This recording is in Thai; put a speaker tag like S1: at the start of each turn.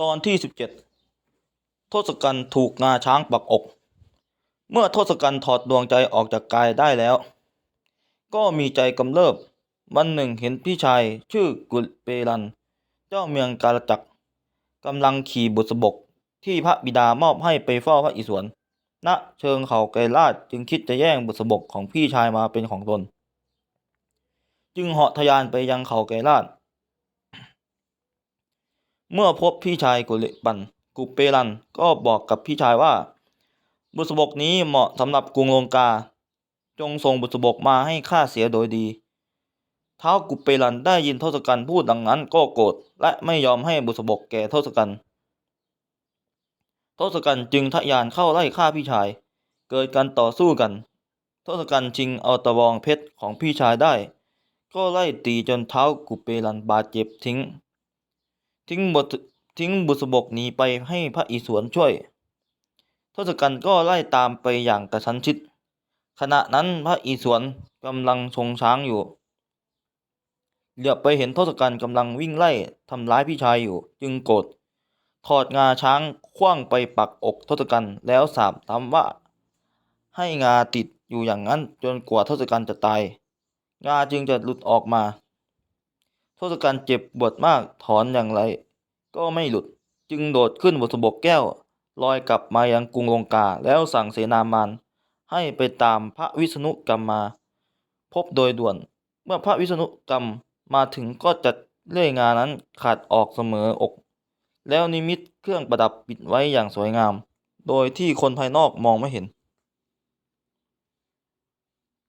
S1: ตอนที่สิบเจ็ดทศกัณฐ์ถูกงาช้างปักอก เมื่อทศกัณฐ์ถอดดวงใจออกจากกายได้แล้ว ก็มีใจกำเริบวันหนึ่งเห็นพี่ชายชื่อกุลเปรัน เจ้าเมืองกาลจักรกำลังขี่บุษบกที่พระบิดามอบให้ไปเฝ้าพระอิศวรณเชิงเขาไกรลาดจึงคิดจะแย่งบุษบกของพี่ชายมาเป็นของตน จึงเหาะทะยานไปยังเขาไกรลาด เมื่อพบพี่ชายกุลิปันกุเปรันก็บอกกับพี่ชายว่า บุษบกนี้เหมาะสำหรับกรุงลงกา จงส่งบุษบกมาให้ข้าเสียโดยดีเท้ากุเปรันได้ยินทศกัณฐ์พูดดังนั้นก็โกรธและไม่ยอมให้บุษบกแก่ทศกัณฐ์ทศกัณฐ์จึงทะยานเข้าไล่ฆ่าพี่ชาย เกิดการต่อสู้กัน ทศกัณฐ์ชิงเอาตะวองเพชรของพี่ชายได้ ก็ไล่ตีจนเท้ากุเปรันบาดเจ็บทิ้ง ทิ้งบททิ้งบุษบกหนีไปให้พระอิศวรช่วย ทศกัณฐ์ก็ไล่ตามไปอย่างกระชั้นชิด ขณะนั้นพระอิศวรกำลังทรงช้างอยู่ เหลือบไปเห็นทศกัณฐ์กำลังวิ่งไล่ทำร้ายพี่ชายอยู่ จึงโกรธ ถอดงาช้างคว้างไปปักอกทศกัณฐ์แล้วสาบถามว่า ให้งาติดอยู่อย่างนั้นจนกว่าทศกัณฐ์จะตาย งาจึงจะหลุดออกมา ทศกัณฐ์เจ็บปวดมากถอนอย่างไร ก็ไม่หลุดจึงโดดขึ้นบนสบกแก้ว ลอยกลับมายังกรุงลงกาแล้วสั่งเสนามานให้ไปตามพระวิษณุกรรมมา พบโดยด่วน เมื่อพระวิษณุกรรมมาถึงก็จัดเล่ยงานนั้นขาดออกเสมออก แล้วนิมิตเครื่องประดับปิดไว้อย่างสวยงาม โดยที่คนภายนอกมองไม่เห็น